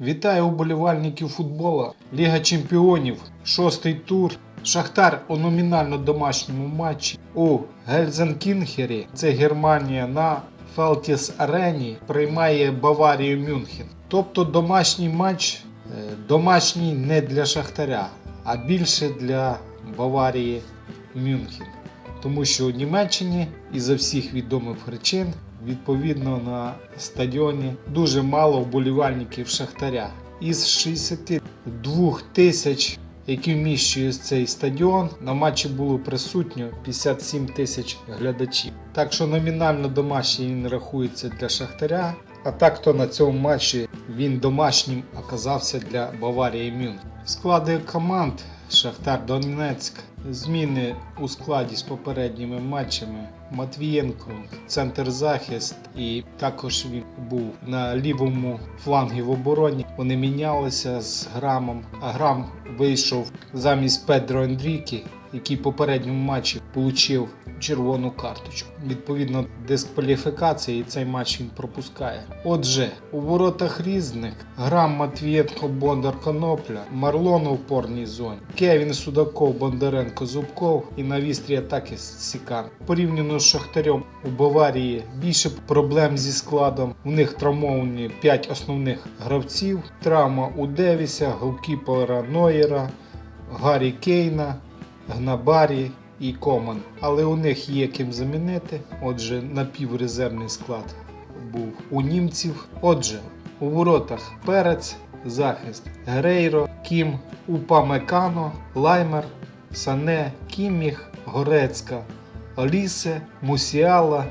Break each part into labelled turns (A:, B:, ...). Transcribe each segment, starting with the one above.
A: Вітаю уболівальників футбола. Ліга Чемпіонів, шостий тур. Шахтар у номінально домашньому матчі у Гельзенкінгері, це Германія, на Фелтіс Арені приймає Баварію Мюнхен. Тобто домашній матч, е, домашній не для Шахтаря, а більше для Баварії Мюнхен. Тому що у Німеччині із-за всіх відомих причин, відповідно на стадіоні дуже мало вболівальників Шахтаря. Із 62 тисяч, які вміщує цей стадіон, на матчі було присутньо 57 тисяч глядачів. Так що номінально домашній він рахується для Шахтаря. А так то на цьому матчі він домашнім оказався для Баварії Мюнхен. Склади команд Шахтар Донецьк. Зміни у складі з попередніми матчами. Матвієнко, центр захист, і також він був на лівому флангі в обороні. Вони мінялися з грамом. А грам вийшов замість Педро Ендрікі, який попередньому матчі отримав червону карточку. Відповідно, дискваліфікація і цей матч він пропускає. Отже, у воротах різних грам Матвієнко, Бондар Конопля, Марлон у опорній зоні, Кевін Судаков, Бондаренко, Зубков і на вістрі атаки Сікан. Порівняно з Шахтарем у Баварії більше проблем зі складом. У них травмовані 5 основних гравців. Травма у Девіса, голкіпера Нойера, Гаррі Кейна, Гнабарі і Коман. Але у них є ким замінити. Отже, напіврезервний склад був у німців. Отже, у воротах Перець, захист Грейро, Кім, Упамекано, Лаймер, Сане, Кіміх, Горецька, Олісе, Мусіала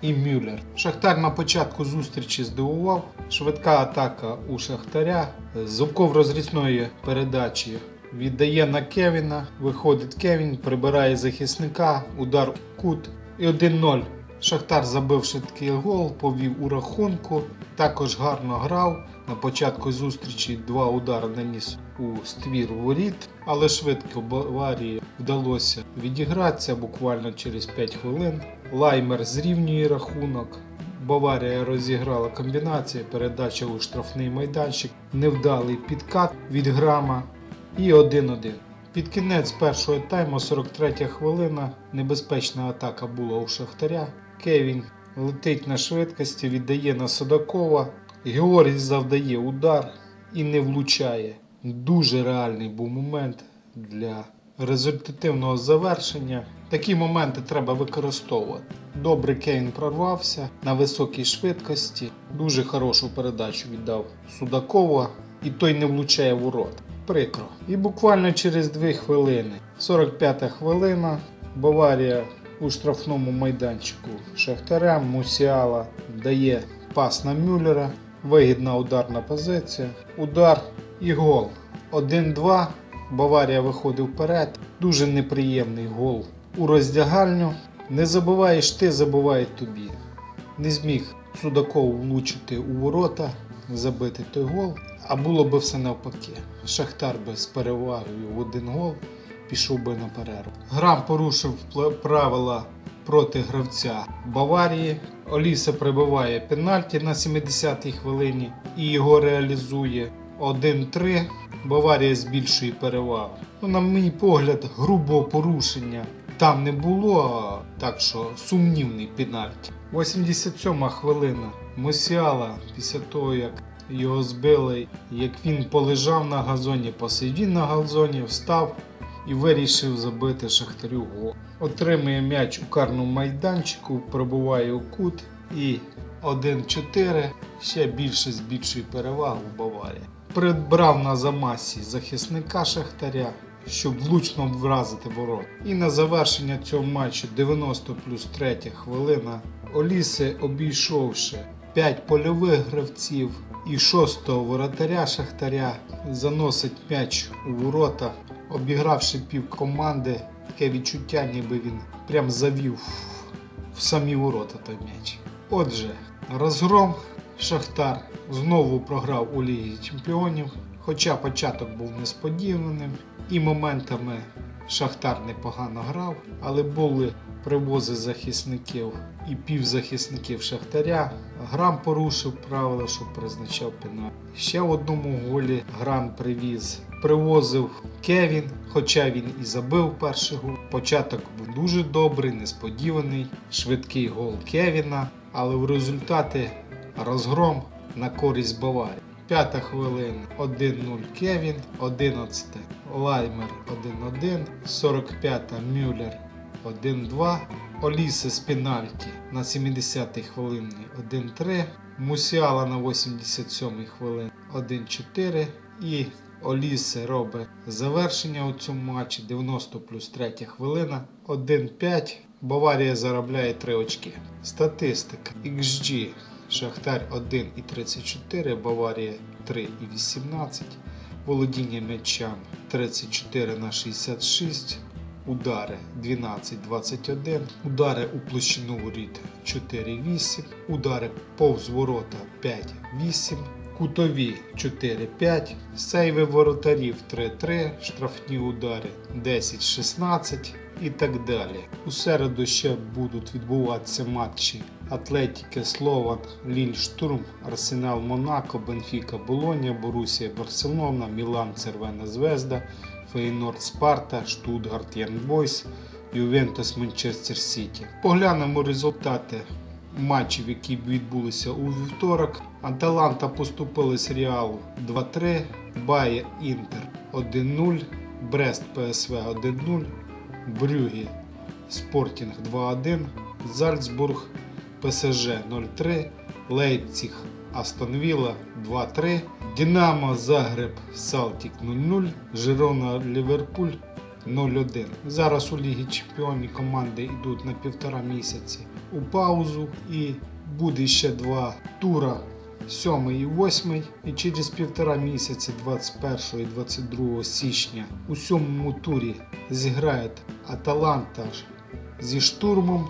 A: і Мюллер. Шахтар на початку зустрічі здивував. Швидка атака у Шахтаря. Зубков розрізної передачі віддає на Кевіна. Виходить Кевін, прибирає захисника, удар у кут і 1-0. Шахтар забив швидкий гол, повів у рахунку. Також гарно грав. На початку зустрічі два удари наніс у ствір воріт, але швидко Баварії вдалося відігратися буквально через 5 хвилин. Лаймер зрівнює рахунок. Баварія розіграла комбінацію, передача у штрафний майданчик, невдалий підкат від грама і 1-1. Під кінець першого тайму, 43 хвилина, небезпечна атака була у Шахтаря. Кевін летить на швидкості, віддає на Судакова. Георгій завдає удар і не влучає. Дуже реальний був момент для результативного завершення. Такі моменти треба використовувати. Добре Кейн прорвався на високій швидкості. Дуже хорошу передачу віддав Судакова, і той не влучає в ворот. Прикро. І буквально через 2 хвилини, 45 хвилина, Баварія у штрафному майданчику Шахтаря Мусіала дає пас на Мюллера. Вигідна ударна позиція. Удар і гол. 1-2. Баварія виходить вперед. Дуже неприємний гол у роздягальню. Не забуваєш ти, забуває тобі. Не зміг Судаков влучити у ворота, забити той гол. А було би все навпаки. Шахтар би з перевагою в один гол пішов би на перерву. Грам порушив правила проти гравця Баварії. Оліса прибиває пенальті на 70-й хвилині і його реалізує 1-3. Баварія збільшує перевагу. Ну, на мій погляд, грубого порушення там не було, так що сумнівний пенальті. 87 хвилина. Мусіала після того, як його збили, як він полежав на газоні, посидів на газоні, встав і вирішив забити Шахтарю гол. Отримує м'яч у карному майданчику, пробуває у кут і 1-4 ще більше збільшує перевагу Баварія. Прибрав на замасі захисника Шахтаря, щоб влучно вразити ворот. І на завершення цього матчу 90 плюс 3 хвилина Оліси, обійшовши 5 польових гравців і шостого воротаря Шахтаря, заносить м'яч у ворота, обігравши пів команди. Таке відчуття, ніби він прям завів в самі ворота той м'яч. Отже, розгром Шахтар знову програв у Лігі Чемпіонів, хоча початок був несподіваним і моментами Шахтар непогано грав, але були привозить захисників і півзахисників Шахтаря. Грам порушив правила, що призначав пенальті. Ще в одному голі Гран привіз. Привозив Кевін, хоча він і забив перший гол. Початок був дуже добрий, несподіваний, швидкий гол Кевіна, але в результаті розгром на користь Баварії. П'ята хвилина 1-0 Кевін, 11 Лаймер 1-1, 45-та Мюллер 1-2, Олісе з пенальті на 70-й хвилині 1-3, Мусіала на 87-й хвилині 1-4 і Олісе робить завершення у цьому матчі 90 плюс 3 хвилина 1-5. Баварія заробляє 3 очки. Статистика XG Шахтар 1,34, Баварія 3,18, володіння м'ячами 34 на 66, удари 12-21, удари у площину воріт 4-8, удари повз ворота 5-8, кутові 4-5, сейви воротарів 3-3, штрафні удари 10-16 і так далі. У середу ще будуть відбуватися матчі Атлетіки Слован, Ліль Штурм, Арсенал Монако, Бенфіка Болонія, Борусія Барселона, Мілан Цервена Звезда, Фейнорд Спарта, Штутгарт Янбойс, Ювентус Манчестер Сіті. Поглянемо результати матчів, які відбулися у вівторок. Аталанта поступили з Реалу 2-3, Байер Інтер 1-0, Брест ПСВ 1-0, Брюгі Спортінг 2-1, Зальцбург ПСЖ 0-3, Лейпціг Астон Вілла 2-3, Динамо Загреб Салтік 0-0, Жирона Ліверпуль 0-1. Зараз у Лігі Чемпіонів команди йдуть на півтора місяці у паузу і буде ще два тура. 7 і 8 і через півтора місяці 21 і 22 січня у сьомому турі зіграють Аталанта зі штурмом,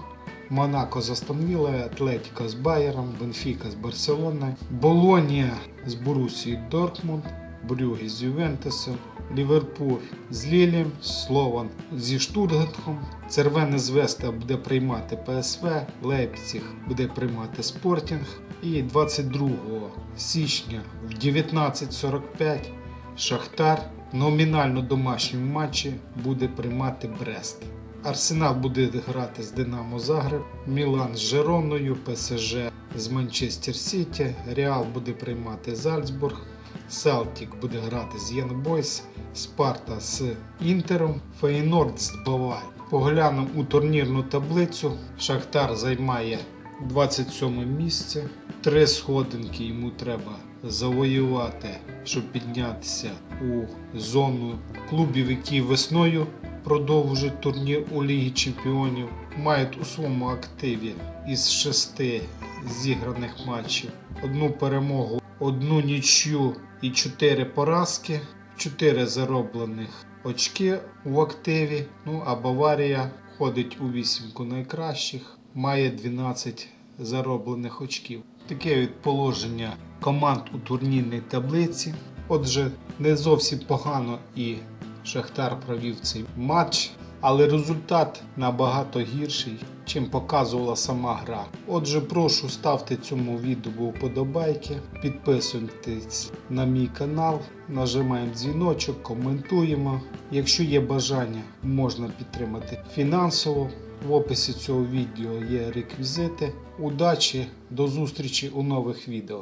A: Монако з Астон Віллою, Атлетіко з Байером, Бенфіка з Барселоною, Болонія з Борусією Дортмунд, Брюгі з Ювентусом, Ліверпуль з Лілем, Слован зі Штутгартом, Цервене Звезда буде приймати ПСВ, Лейпціг буде приймати Спортінг. І 22 січня в 19.45 Шахтар номінально домашньому матчі буде приймати Брест. Арсенал буде грати з Динамо Загреб, Мілан з Жероною, ПСЖ з Манчестер Сіті, Реал буде приймати Зальцбург, Селтік буде грати з Єнбойс, Спарта з Інтером, Фейнорд з Баварією. Поглянемо у турнірну таблицю. Шахтар займає 27 місце. Три сходинки йому треба завоювати, щоб піднятися у зону клубів, які весною продовжують турнір у Лігі Чемпіонів. Мають у своєму активі із шести зіграних матчів одну перемогу, одну нічю і чотири поразки, чотири зароблених очки в активі. Ну а Баварія входить у вісімку найкращих, має 12 зароблених очків. Таке від положення команд у турнірній таблиці. Отже, не зовсім погано і Шахтар провів цей матч, але результат набагато гірший, чим показувала сама гра. Отже, прошу ставте цьому відео вподобайки, підписуйтесь на мій канал, нажимаємо дзвіночок, коментуємо. Якщо є бажання, можна підтримати фінансово. В описі цього відео є реквізити. Удачі, до зустрічі у нових відео.